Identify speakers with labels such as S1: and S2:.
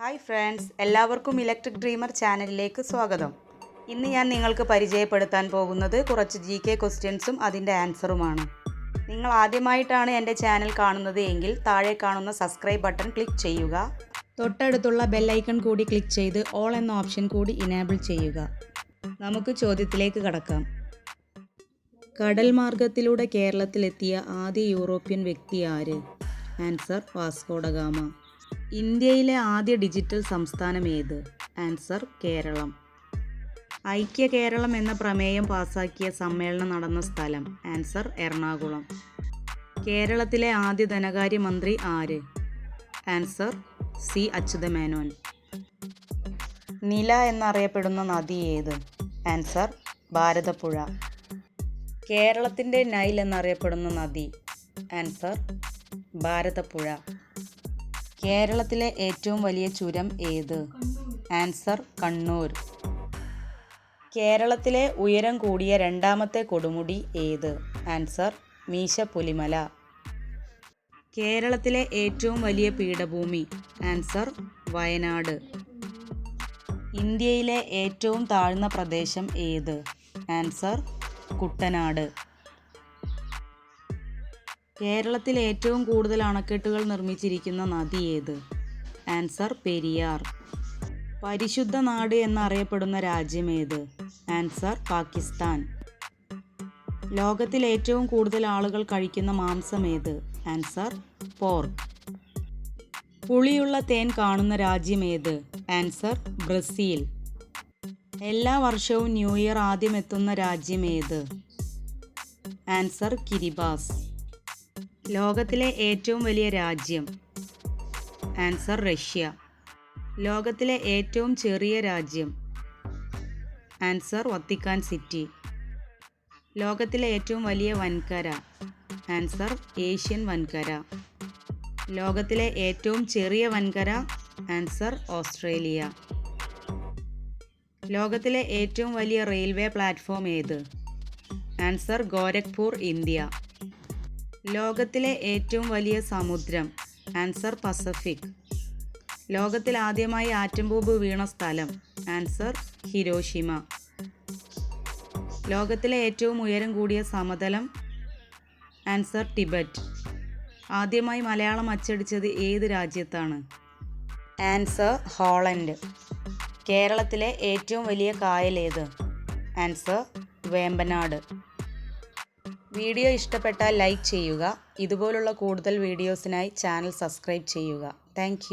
S1: Hi friends എല്ലാവർക്കും electric dreamer ചാനലിലേക്ക് സ്വാഗതം. ഇന്ന് ഞാൻ നിങ്ങൾക്ക് പരിചയപ്പെടുത്താൻ പോകുന്നത് കുറച്ച് ജി കെ ക്വസ്റ്റ്യൻസും അതിന്റെ ആൻസറുമാണ് നിങ്ങൾ ആദ്യമായിട്ടാണ് എന്റെ ചാനൽ കാണുന്നത് എങ്കിൽ താഴെ കാണുന്ന സബ്സ്ക്രൈബ് ബട്ടൺ ക്ലിക്ക് ചെയ്യുക. തൊട്ടടുത്തുള്ള ബെല്ലൈക്കൺ കൂടി ക്ലിക്ക് ചെയ്ത് ഓൾ എന്ന ഓപ്ഷൻ കൂടി ഇനേബിൾ ചെയ്യുക. നമുക്ക് ചോദ്യത്തിലേക്ക് കടക്കാം. കടൽ മാർഗത്തിലൂടെ കേരളത്തിലെത്തിയ ആദ്യ യൂറോപ്യൻ വ്യക്തി ആര്? ആൻസർ വാസ്കോഡഗാമ ഇന്ത്യയിലെ ആദ്യ ഡിജിറ്റൽ സംസ്ഥാനം ഏത്? ആൻസർ കേരളം. ഐക്യ കേരളം എന്ന പ്രമേയം പാസാക്കിയ സമ്മേളനം നടന്ന സ്ഥലം. ആൻസർ എറണാകുളം. കേരളത്തിലെ ആദ്യ ധനകാര്യമന്ത്രി ആര്? Answer C. അച്യുതമേനോൻ. നില എന്നറിയപ്പെടുന്ന നദി ഏത്? ആൻസർ ഭാരതപ്പുഴ. കേരളത്തിന്റെ നൈൽ എന്നറിയപ്പെടുന്ന നദി. ആൻസർ ഭാരതപ്പുഴ. കേരളത്തിലെ ഏറ്റവും വലിയ ചുരം ഏത്? ആൻസർ കണ്ണൂർ. കേരളത്തിലെ ഉയരം കൂടിയ രണ്ടാമത്തെ കൊടുമുടി ഏത്? ആൻസർ മീശ പുലിമല കേരളത്തിലെ ഏറ്റവും വലിയ പീഠഭൂമി? ആൻസർ വയനാട്. ഇന്ത്യയിലെ ഏറ്റവും താഴ്ന്ന പ്രദേശം ഏത്? ആൻസർ കുട്ടനാട്. കേരളത്തിൽ ഏറ്റവും കൂടുതൽ അണക്കെട്ടുകൾ നിർമ്മിച്ചിരിക്കുന്ന നദി ഏത്? ആൻസർ പെരിയാർ. പരിശുദ്ധ നാട് എന്നറിയപ്പെടുന്ന രാജ്യം ഏത്? ആൻസർ പാകിസ്ഥാൻ. ലോകത്തിൽ ഏറ്റവും കൂടുതൽ ആളുകൾ കഴിക്കുന്ന മാംസം ഏത്? Answer pork. പുളിയുള്ള തേൻ കാണുന്ന രാജ്യം ഏത്? Answer Brazil. എല്ലാ വർഷവും ന്യൂ ഇയർ ആദ്യം എത്തുന്ന രാജ്യം ഏത്? Answer Kiribati. ലോകത്തിലെ ഏറ്റവും വലിയ രാജ്യം. Answer Russia. ലോകത്തിലെ ഏറ്റവും ചെറിയ രാജ്യം. Answer Vatican City. ലോകത്തിലെ ഏറ്റവും വലിയ വൻകര. Answer Asian വൻകര. ലോകത്തിലെ ഏറ്റവും ചെറിയ വൻകര. Answer Australia. ലോകത്തിലെ ഏറ്റവും വലിയ റെയിൽവേ പ്ലാറ്റ്ഫോം ഏത്? Answer Gorakhpur India. ലോകത്തിലെ ഏറ്റവും വലിയ സമുദ്രം ആൻസർ പസഫിക്. ലോകത്തിൽ ആദ്യമായി ആറ്റം ബോംബ് വീണ സ്ഥലം ആൻസർ ഹിരോഷിമ. ലോകത്തിലെ ഏറ്റവും ഉയരം കൂടിയ സമതലം ആൻസർ ടിബറ്റ്. ആദ്യമായി മലയാളം അച്ചടിച്ചത് ഏത് രാജ്യത്താണ്? Answer Holland. കേരളത്തിലെ ഏറ്റവും വലിയ കായൽ ഏത് ആൻസർ വേമ്പനാട്. വീഡിയോ ഇഷ്ടപ്പെട്ടാൽ ലൈക്ക് ചെയ്യുക. ഇതുപോലുള്ള കൂടുതൽ വീഡിയോസിനായി ചാനൽ സബ്സ്ക്രൈബ് ചെയ്യുക. താങ്ക്